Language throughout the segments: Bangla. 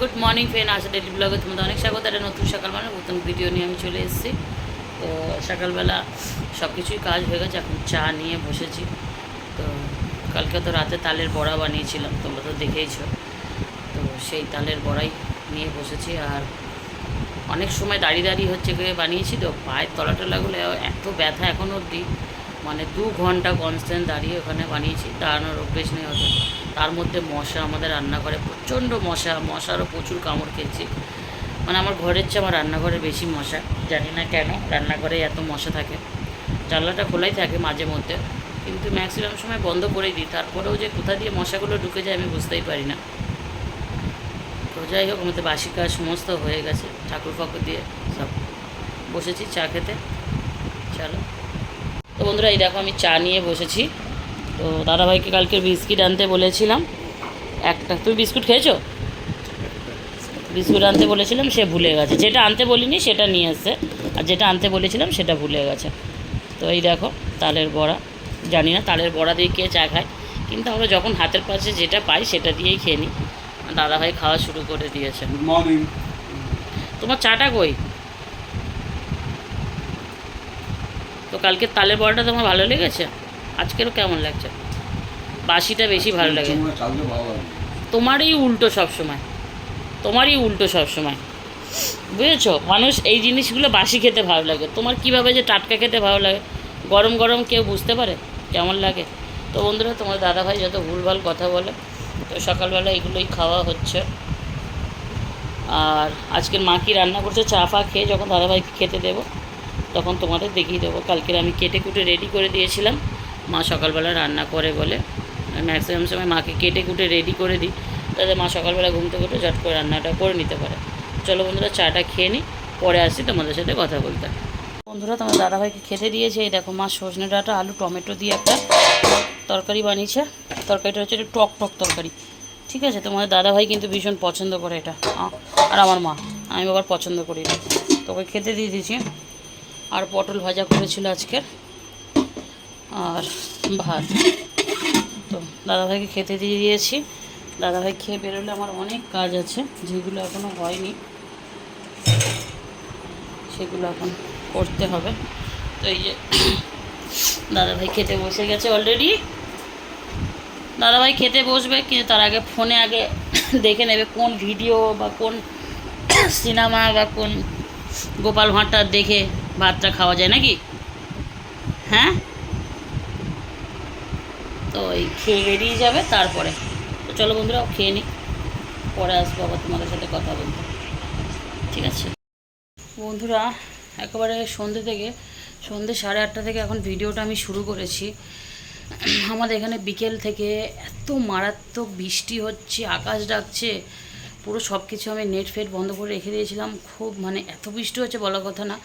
গুড মর্নিং ফ্রেন্ড আসা ডেলি ব্লগে তোমাদের অনেক স্বাগত। একটা নতুন সকাল মানে নতুন ভিডিও নিয়ে আমি চলে এসেছি। তো সকালবেলা সব কিছুই কাজ হয়ে গেছে, এখন চা নিয়ে বসেছি। তো কালকে তো রাতে তালের বড়া বানিয়েছিলাম, তোমরা তো দেখেইছো। তো সেই তালের বড়াই নিয়ে বসেছি আর অনেক সময় দাঁড়িয়ে দাঁড়িয়ে হচ্ছে গিয়ে বানিয়েছি তো, পায়ের তলাটা লাগলে এত ব্যথা এখনও অবধি। মানে দু ঘণ্টা কনস্ট্যান্ট দাঁড়িয়ে ওখানে বানিয়েছি, দাঁড়ানোর অভ্যেস নেই হতো তার মধ্যে মশা, আমাদের রান্নাঘরে প্রচণ্ড মশা, মশারও প্রচুর কামড় খেয়েছি। মানে আমার ঘরের চেয়ে আমার রান্নাঘরে বেশি মশা, জানি না কেন রান্নাঘরে এত মশা থাকে। জানলাটা খোলাই থাকে মাঝে মধ্যে, কিন্তু ম্যাক্সিমাম সময় বন্ধ করেই দিই, তারপরেও যে কোথা দিয়ে মশাগুলো ঢুকে যায় আমি বুঝতেই পারি না। তো যাই হোক, আমাদের বাসি কাজ সমস্ত হয়ে গেছে, ঠাকুর ফাকুর দিয়ে সব বসেছি চা খেতে। চলো। তো বন্ধুরা এই দেখো আমি চা নিয়ে বসেছি। তো দাদাভাইকে কালকে বিস্কিট আনতে বলেছিলাম। একটা তুমি বিস্কুট খেয়েছো? বিস্কুট আনতে বলেছিলাম সে ভুলে গেছে। যেটা আনতে বলিনি সেটা নিয়ে এসছে। আর যেটা আনতে বলেছিলাম সেটা ভুলে গেছে। তো এই দেখো তালের বড়া। জানি না তালের বড়া দিয়ে কে চা খায়। কিন্তু আমরা যখন হাতের পাশে যেটা পাই সেটা দিয়েই খেয়ে নিই। দাদাভাই খাওয়া শুরু করে দিয়েছে। গুড মর্নিং তোমার চাটা কই? তো কালকে তালের বড়াটা তোমার ভালো লেগেছে? আজকেরও কেমন লাগছে? বাসিটা বেশি ভালো লাগে। তোমারই উল্টো সব সময় তোমারই উল্টো সব সময় বুঝেছ? মানুষ এই জিনিসগুলো বাসি খেতে ভালো লাগে। তোমার কীভাবে যে টাটকা খেতে ভালো লাগে? গরম গরম কেউ বুঝতে পারে? কেমন লাগে? তো বন্ধুরা তোমার দাদাভাই যত ভুলভাল কথা বলে তো সকালবেলা এগুলোই খাওয়া হচ্ছে। আর আজকের মা কি রান্না করছে? চা ফা খেয়ে যখন দাদাভাইকে খেতে দেবো। তখন তোমাদের দেখিয়ে দেবো। কালকের আমি কেটে কুটে রেডি করে দিয়েছিলাম। মা সকালবেলা রান্না করে বলে ম্যাক্সিমাম সময় মাকে কেটে কুটে রেডি করে দিই। তাতে মা সকালবেলা ঘুম থেকে উঠে ঝট করে রান্নাটা করে নিতে পারে। চলো বন্ধুরা, চাটা খেয়ে নিই পরে আসি তোমাদের সাথে কথা বলতে। বন্ধুরা, তোমার দাদাভাইকে খেতে দিয়েছে। এই দেখো, মা সজনে ডাটা, আলু, টমেটো দিয়ে একটা তরকারি বানিয়েছে। তরকারিটা হচ্ছে একটু টক টক তরকারি। ঠিক আছে, তোমাদের দাদাভাই কিন্তু ভীষণ পছন্দ করে এটা। আর আমার মা, আমি আবার পছন্দ করি না। তোকে খেতে দিয়ে দিয়েছি। আর পটল ভাজা করেছিল আজকের। আর ভাত। তো দাদাভাইকে খেতে দিয়ে দিয়েছি। দাদাভাই খেয়ে বেরোলে আমার অনেক কাজ আছে, যেগুলো এখনও হয়নি। সেগুলো এখন করতে হবে। তো এই যে দাদাভাই খেতে বসে গেছে অলরেডি দাদাভাই খেতে বসবে, কিন্তু তার আগে ফোনে আগে দেখে নেবে কোন ভিডিও বা কোন সিনেমা বা কোন গোপাল ভাঁড়টা দেখে ভাতটা খাওয়া যায় নাকি? হ্যাঁ? তো এই খেয়ে বেরিয়ে যাবে তারপরে। তো চলো বন্ধুরা খেয়ে নিই পরে আসব আবার তোমাদের সাথে কথা বলতে ঠিক আছে? বন্ধুরা, একেবারে সন্ধ্যে থেকে সন্ধ্যে সাড়ে আটটা থেকে এখন ভিডিওটা আমি শুরু করেছি। আমাদের এখানে বিকেল থেকে এত মারাত্মক বৃষ্টি হচ্ছে, আকাশ ডাকছে, পুরো সব কিছু আমি নেট ফেট বন্ধ করে রেখে দিয়েছিলাম। খুব মানে এত বৃষ্টি হচ্ছে বলার কথা না।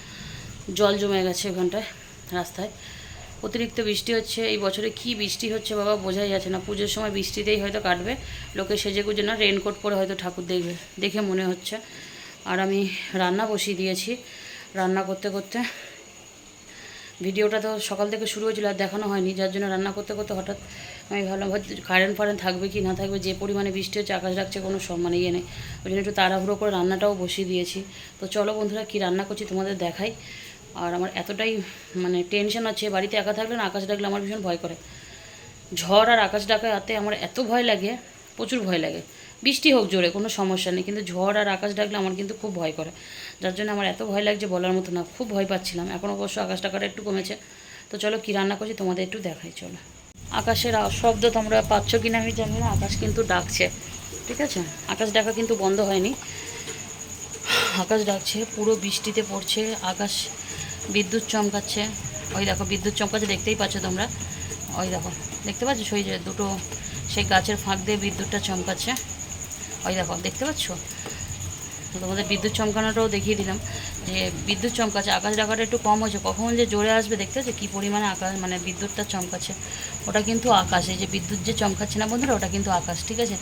জল জমে গেছে ওখানটায়, রাস্তায়। অতিরিক্ত বৃষ্টি হচ্ছে, এই বছরে কি বৃষ্টি হচ্ছে বাবা বোঝাই যাচ্ছে না। পুজোর সময় বৃষ্টিতেই হয়তো কাটবে, লোকে সেজে গুজে না রেনকোট পরে হয়তো ঠাকুর দেখবে, দেখে মনে হচ্ছে। আর আমি রান্না বসিয়ে দিয়েছি, রান্না করতে করতে। ভিডিওটা তো সকাল থেকে শুরু হয়েছিল, আর দেখানো হয়নি, যার জন্য রান্না করতে করতে হঠাৎ আমি ভাবলাম, হয়তো কারেন্ট ফারেন্ট থাকবে কি না থাকবে, যে পরিমাণে বৃষ্টি হচ্ছে, আকাশ ডাকছে, কোনো সব মানে ইয়ে নেই। ওই জন্য একটু তাড়াহুড়ো করে রান্নাটাও বসিয়ে দিয়েছি। তো চলো বন্ধুরা, কী রান্না করছি তোমাদের দেখাই। আর আমার এতটাই মানে টেনশন আছে, বাড়িতে একা থাকলে না আকাশ ডাকলে আমার ভীষণ ভয় করে। ঝড় আর আকাশ ডাকাতে আমার এত ভয় লাগে, প্রচুর ভয় লাগে। বৃষ্টি হোক জোরে, কোনো সমস্যা নেই, কিন্তু ঝড় আর আকাশ ডাকলে আমার কিন্তু খুব ভয় করে। যার জন্য আমার এত ভয় লাগছে বলার মতো না, খুব ভয় পাচ্ছিলাম। এখন অবশ্য আকাশ ডাকাটা একটু কমেছে। তো চলো কী রান্না করছি তোমাদের একটু দেখাই, চলো। আকাশের শব্দ তোমরা পাচ্ছ কি না আমি জানি না, আকাশ কিন্তু ডাকছে। ঠিক আছে? আকাশ ডাকা কিন্তু বন্ধ হয়নি। আকাশ ডাকছে, পুরো বৃষ্টিতে পড়ছে, আকাশ বিদ্যুৎ চমকাচ্ছে। ওই দেখো, বিদ্যুৎ চমকাচ্ছে, দেখতেই পাচ্ছ তোমরা। ওই দেখো, দেখতে পাচ্ছ? ওই যে দুটো, সেই গাছের ফাঁক দিয়ে বিদ্যুৎটা চমকাচ্ছে। ওই দেখো, দেখতে পাচ্ছ? তোমাদের বিদ্যুৎ চমকানোটাও দেখিয়ে দিলাম যে বিদ্যুৎ চমকাচ্ছে, আকাশ ডাকাটা একটু কম হয়েছে। কখন যে জোরে আসবে, দেখতে পাচ্ছ? কী পরিমাণে আকাশ মানে বিদ্যুৎটা চমকাচ্ছে। ওটা কিন্তু আকাশ, এই যে বিদ্যুৎ যে চমকাচ্ছে না বন্ধুরা, ওটা কিন্তু আকাশ, ঠিক আছে?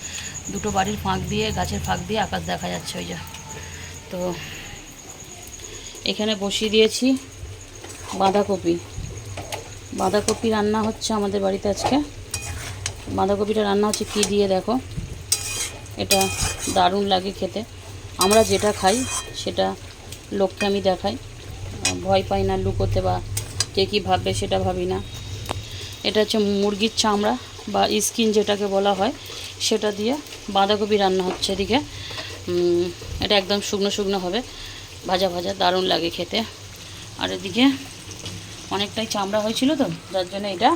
দুটো বাড়ির ফাঁক দিয়ে, গাছের ফাঁক দিয়ে আকাশ দেখা যাচ্ছে, ওই যে। তো, এখানে বসিয়ে দিয়েছি। বাঁধাকপি। বাঁধাকপি রান্না হচ্ছে আমাদের বাড়িতে আজকে। বাঁধাকপিটা রান্না হচ্ছে কী দিয়ে দেখো। এটা দারুণ লাগে খেতে। আমরা যেটা খাই, সেটা লোককে আমি দেখাই। ভয় পাই না লুকোতে বা কে কী ভাববে সেটা ভাবি না। এটা হচ্ছে মুরগির চামড়া বা স্কিন যেটাকে বলা হয়, সেটা দিয়ে বাঁধাকপি রান্না হচ্ছে এদিকে। এটা একদম শুকনো শুকনো হবে। ভাজা ভাজা, দারুণ লাগে খেতে। আর এদিকে অনেকটাই চামড়া হয়েছিল তো, যার জন্য এটা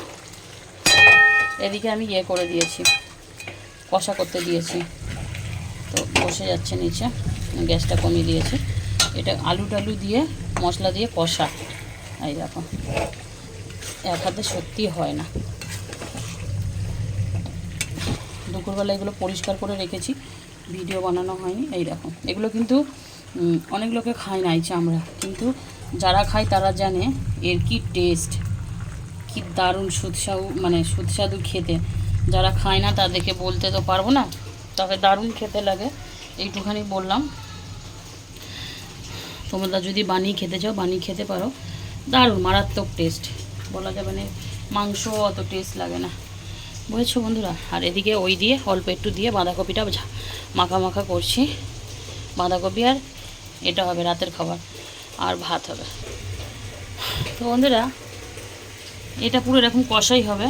এদিকে আমি ইয়ে করে দিয়েছি, কষা করতে দিয়েছি। তো বসে যাচ্ছে নিচে, গ্যাসটা কমিয়ে দিয়েছি। এটা আলু টালু দিয়ে, মশলা দিয়ে কষা। এই দেখো, এক হাতে সত্যি হয় না। দুপুরবেলা এগুলো পরিষ্কার করে রেখেছি, ভিডিও বানানো হয়নি। এই দেখো, এগুলো কিন্তু অনেক লোকে খায় না এই চামড়া, কিন্তু যারা খায় তারা জানে এর কি টেস্ট কি দারুণ সুস্বাদু মানে সুস্বাদু খেতে। যারা খায় না তাদেরকে বলতে তো পারব না, তবে দারুণ খেতে লাগে। এইটুখানি বললাম। তোমরা যদি বানিয়ে খেতে চাও বানিয়ে খেতে পারো। দারুণ, মারাত্মক টেস্ট বলা যাবে না, মাংস অত টেস্ট লাগে না। বুঝেছ বন্ধুরা? আর এদিকে ওই দিয়ে, অল্প একটু দিয়ে বাঁধাকপিটা মাখা মাখা করছি। বাঁধাকপি আর এটা হবে রাতের খাবার। আর ভাত হবে। তো বন্ধুরা, এটা পুরো এরকম কষাই হবে।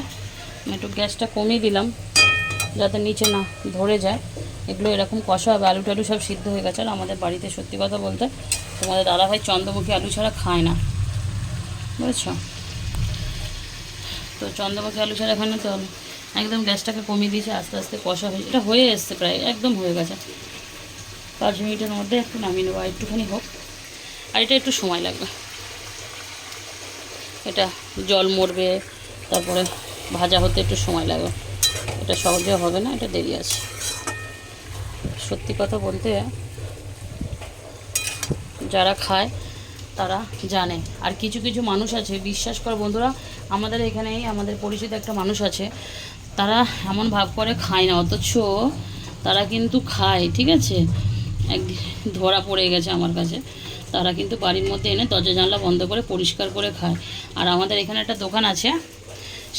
আমি একটু গ্যাসটা কমিয়ে দিলাম যাতে নিচে না ধরে যায়। এগুলো এরকম কষা হবে, আলু টালু সব সিদ্ধ হয়ে গেছে। আর আমাদের বাড়িতে সত্যি কথা বলতে তোমাদের দাদাভাই চন্দ্রমুখী আলু ছাড়া খায় না। বুঝেছ? তো চন্দ্রমুখী আলু ছাড়া এখানে তো একদম গ্যাসটাকে কমিয়ে দিয়েছে, আস্তে আস্তে কষা হয়েছে। এটা হয়ে এসছে প্রায়, একদম হয়ে গেছে। পাঁচ মিনিটের মধ্যে একটু নামিয়ে নেব একটুখানি হোক। আর এটা একটু সময় লাগবে। এটা জল মরবে, তারপরে ভাজা হতে একটু সময় লাগবে। এটা সহজে হবে না, এটা দেরি আছে। সত্যি কথা বলতে যারা খায়, তারা জানে। আর কিছু কিছু মানুষ আছে, বিশ্বাস করে বন্ধুরা, আমাদের এখানেই আমাদের পরিচিত একটা মানুষ আছে, তারা এমন ভাব করে খায় না, অথচ তারা কিন্তু খায়, ঠিক আছে? একদিন ধরা পড়ে গেছে আমার কাছে। তারা কিন্তু বাড়ির মধ্যে এনে দরজা জানলা বন্ধ করে পরিষ্কার করে খায়। আর আমাদের এখানে একটা দোকান আছে,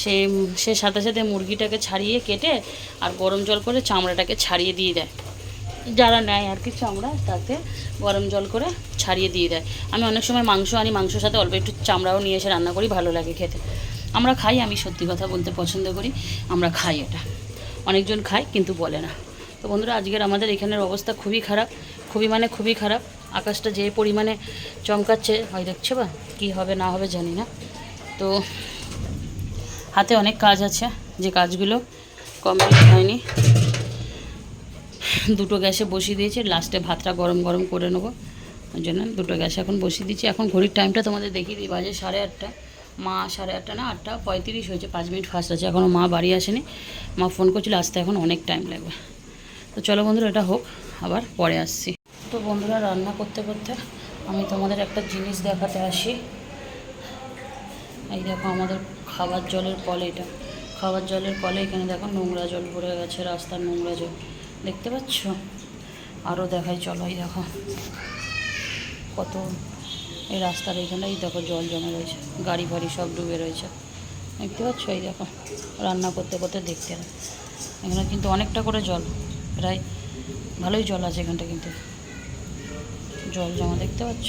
সে সে সাথে সাথে মুরগিটাকে ছাড়িয়ে কেটে আর গরম জল করে চামড়াটাকে ছাড়িয়ে দিয়ে দেয়। যারা নেয় আর কি চামড়া তাতে গরম জল করে ছাড়িয়ে দিয়ে দেয়। আমি অনেক সময় মাংস আনি, মাংসর সাথে অল্প একটু চামড়াও নিয়ে এসে রান্না করি, ভালো লাগে খেতে। আমরা খাই, আমি সত্যি কথা বলতে পছন্দ করি, আমরা খাই এটা। অনেকজন খায়, কিন্তু বলে না। তো বন্ধুরা, আজকের আমাদের এখানের অবস্থা খুবই খারাপ, খুবই মানে খুবই খারাপ। আকাশটা যে পরিমাণে চমকাচ্ছে, হয় দেখছে বা কী হবে না হবে জানি না। তো হাতে অনেক কাজ আছে, যে কাজগুলো কমপ্লিট হয়নি। দুটো গ্যাসে বসিয়ে দিয়েছি, লাস্টে ভাতটা গরম গরম করে নেব। ওই জন্য দুটো গ্যাসে এখন বসিয়ে দিচ্ছি। এখন ঘড়ির টাইমটা তোমাদের দেখিয়ে দিই, বাজে সাড়ে আটটা। মা সাড়ে আটটা না, আটটা পঁয়ত্রিশ হয়েছে, পাঁচ মিনিট ফার্স্ট আছে এখনও মা বাড়ি আসেনি। মা ফোন করছিল, আসতে এখন অনেক টাইম লাগবে। তো চলো বন্ধুরা, এটা হোক, আবার পরে আসছি। তো বন্ধুরা রান্না করতে করতে আমি তোমাদের একটা জিনিস দেখাতে আসি। এই দেখো আমাদের খাবার জলের কল এটা। খাবার জলের কলে এখানে দেখো নোংরা জল ভরে গেছে, রাস্তার নোংরা জল। দেখতে পাচ্ছ? আরও দেখাই, চলো এই দেখো। কত এই রাস্তার এখানে এই দেখো জল জমে রয়েছে, গাড়ি ফাড়ি সব ডুবে রয়েছে। দেখতে পাচ্ছ? এই দেখো, রান্না করতে করতে দেখতে। এখানে কিন্তু অনেকটা করে জল, প্রায় ভালোই জল আছে এখানটা কিন্তু। জল জমা দেখতে পাচ্ছ?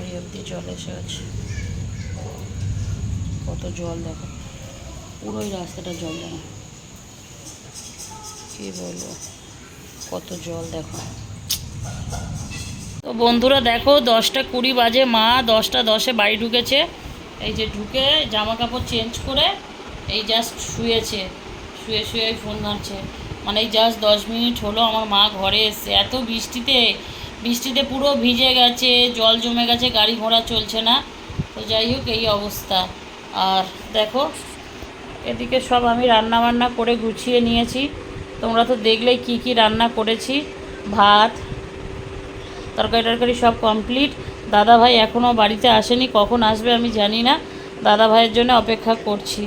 এই অবধি জল এসে গেছে। কত জল দেখো। পুরোই রাস্তাটা জল জমা। কি বলব? কত জল দেখো। তো বন্ধুরা দেখো, দশটা কুড়ি বাজে, মা দশটা দশে বাড়ি ঢুকেছে। এই যে ঢুকে জামা কাপড় চেঞ্জ করে এই জাস্ট শুয়েছে। শুয়ে শুয়ে ফোন ঘাঁটছে। মানে এই জাস্ট দশ মিনিট হলো আমার মা ঘরে এসছে। এত বৃষ্টিতে বৃষ্টিতে পুরো ভিজে গেছে, জল জমে গেছে, গাড়ি ঘোড়া চলছে না। তো যাই হোক, এই অবস্থা। আর দেখো, এদিকে সব আমি রান্না বান্না করে গুছিয়ে নিয়েছি। তোমরা তো দেখলেই কি কি রান্না করেছি। ভাত, তরকারি টরকারি সব কমপ্লিট। দাদা ভাই এখনও বাড়িতে আসেনি, কখন আসবে আমি জানি না। দাদা ভাইয়ের জন্য অপেক্ষা করছি।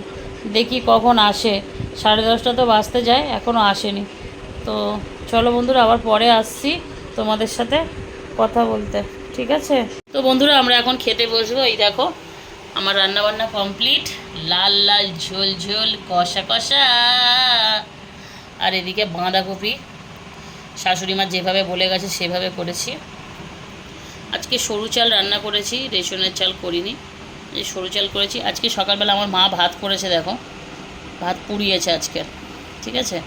দেখি কখন আসে। সাড়ে দশটা তো বাজতে যায় এখনও আসেনি। তো চলো বন্ধুরা, আবার পরে আসছি। তোমাদের সাথে কথা বলতে, ঠিক আছে? তো বন্ধুরা, আমরা এখন খেতে বসবো। এই দেখো, আমার রান্না বান্না কমপ্লিট লাল লাল ঝোল ঝোল, কষা কষা। আর এদিকে বাঁধাকপি। শাশুড়ি মা যেভাবে বলে গেছে, সেভাবে করেছি। আজকে সরু চাল রান্না করেছি, রেশনের চাল করিনি। এই সরু চাল করেছি। আজকে সকালবেলা আমার মা ভাত করেছে, দেখো। ভাত পুড়িয়েছে আজকে, ঠিক আছে?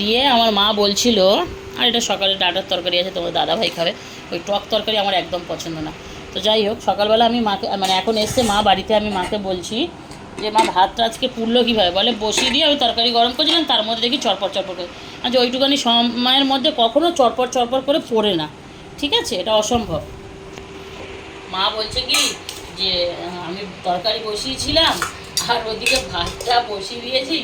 দিয়ে আমার মা বলছিল, আর এটা সকালে ডাটার তরকারি আছে, তোমার দাদাভাই খাবে। ওই টক তরকারি আমার একদম পছন্দ না। তো যাই হোক, সকালবেলা আমি মাকে মানে এখন এসছে মা বাড়িতে আমি মাকে বলছি যে, মা, ভাতটা আজকে পুড়লো কীভাবে? বলে, বসিয়ে দিয়ে আমি তরকারি গরম করছিলাম তার মধ্যে দেখি চরপর চরপর করে। আজ ওইটুখানি সময়ের মধ্যে কখনো চরপর চরপর করে পড়ে না। ঠিক আছে? এটা অসম্ভব। মা বলছে কি যে, আমি তরকারি বসিয়েছিলাম, আর ওদিকে ভাতটা বসিয়ে দিয়েছি।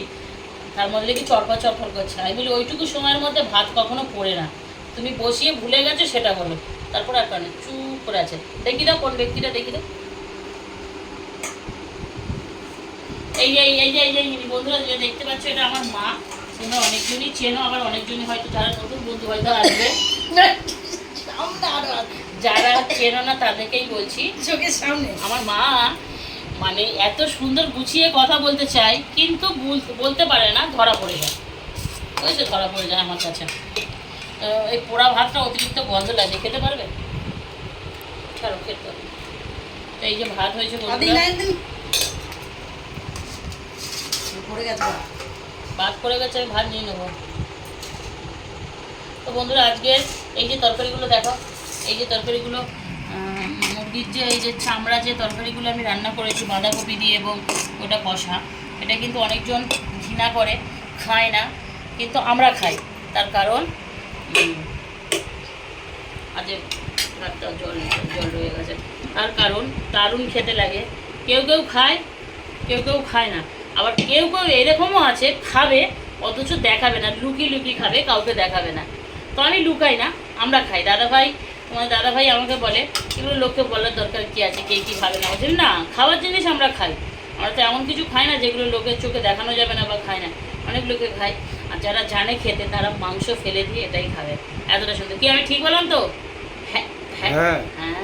তার মধ্যে দেখি চরপর চরপর করছে। আমি বলি ওইটুকু সময়ের মধ্যে ভাত কখনো পড়ে না। তুমি বসিয়ে ভুলে গেছো সেটা বলো। তারপর আর কারণে চুপ করে আছে। দেখি দাও কোন ব্যক্তিটা দেখি দাও। এই যে এই যে এই যে বন্ধুরা যে দেখতে পাচ্ছ এটা আমার মা। তোমরা অনেকজনই চেনো আবার অনেকজনই হয়তো যারা নতুন বন্ধু হয়তো আসবে। যারা চেনো না তাদেরকেই বলছি। চোখের সামনে। আমার মা মানে এত সুন্দর গুছিয়ে কথা বলতে চায় কিন্তু বল- বলতে পারে না ধরা পড়ে যায়। বুঝেছ? ধরা পড়ে যায় আমার কাছে। এই পোড়া ভাতটা অতিরিক্ত গন্ধ লাগে খেতে পারবে? ছাড়ো খেতে এই যে ভাত হয়েছে একদিন পড়ে গেছে ভাত। করে গেছে আমি ভাত নিয়ে নেব। তো বন্ধুরা আজকে এই যে তরকারিগুলো দেখো এই যে তরকারিগুলো মুরগির যে এই যে চামড়া যে তরকারিগুলো আমি রান্না করেছি, বাঁধাকপি দিয়ে এবং ওটা কষা, এটা কিন্তু অনেকজন ঘৃণা করে, খায় না, কিন্তু আমরা খাই। তার কারণ আজ ভাতটা জল জল রয়ে গেছে। তার কারণ, দারুণ খেতে লাগে। কেউ কেউ খায়, কেউ কেউ খায় না। আবার কেউ কেউ এরকমও আছে, খাবে, অথচ দেখাবে না, লুকিয়ে লুকিয়ে খাবে, কাউকে দেখাবে না। তো আমি লুকাই না, আমরা খাই। দাদা ভাই তোমার দাদা ভাই আমাকে বলে এগুলো লোককে বলার দরকার কি আছে কে কী খাবে না বলছি না খাওয়ার জিনিস আমরা খাই। আমরা তো এমন কিছু খাই না যেগুলো লোকের চোখে দেখানো যাবে না বা খায় না। অনেক লোকে খায়। আর যারা জানে খেতে তারা মাংস ফেলে দিয়ে এটাই খাবে। এতটা সুন্দর। কি আমি ঠিক বললাম তো? হ্যাঁ হ্যাঁ। হ্যাঁ। হ্যাঁ।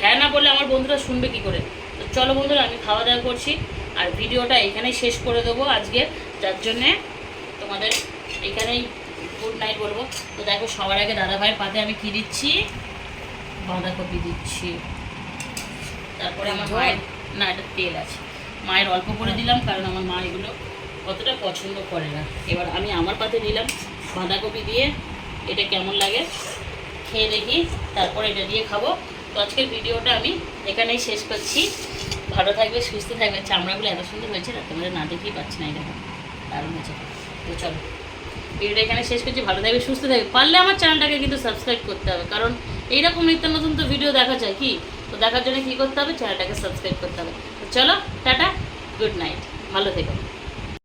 হ্যাঁ না বললে আমার বন্ধুরা শুনবে কি করে? তো চলো বন্ধুরা আমি খাওয়া দাওয়া করছি। আর ভিডিওটা এখানেই শেষ করে দেবো আজকে। যার জন্যে তোমাদের এখানেই গুড নাইট বলব। তো দেখো সবার আগে দাদা ভাইয়ের পাতে আমি কি দিচ্ছি? বাঁধাকপি দিচ্ছি। তারপরে আমার? মায়ের না এটা তেল আছে। মায়ের অল্প করে দিলাম কারণ আমার মা এগুলো অতটা পছন্দ করে না। এবার আমি আমার পাতে দিলাম বাঁধাকপি দিয়ে। এটা কেমন লাগে খেয়ে দেখি তারপর এটা দিয়ে খাব। তো আজকের ভিডিওটা আমি এখানেই শেষ করছি। ভালো থাকবে সুস্থ থাকবে। চামড়াগুলো এত সুন্দর হয়েছে না তোমাদের না দেখেই পাচ্ছি না এটা দারুণ হয়েছে। তো চলো। ভিডিওটা এখানে শেষ করছি, ভালো থাকবে, সুস্থ থাকবে। পারলে আমার চ্যানেলটাকে কিন্তু সাবস্ক্রাইব করতে হবে, কারণ এইরকম নিত্য নতুন তো ভিডিও দেখা যায় কি? তো দেখার জন্য কী করতে হবে? চ্যানেলটাকে সাবস্ক্রাইব করতে হবে। তো চলো, টাটা গুড নাইট ভালো থেকো।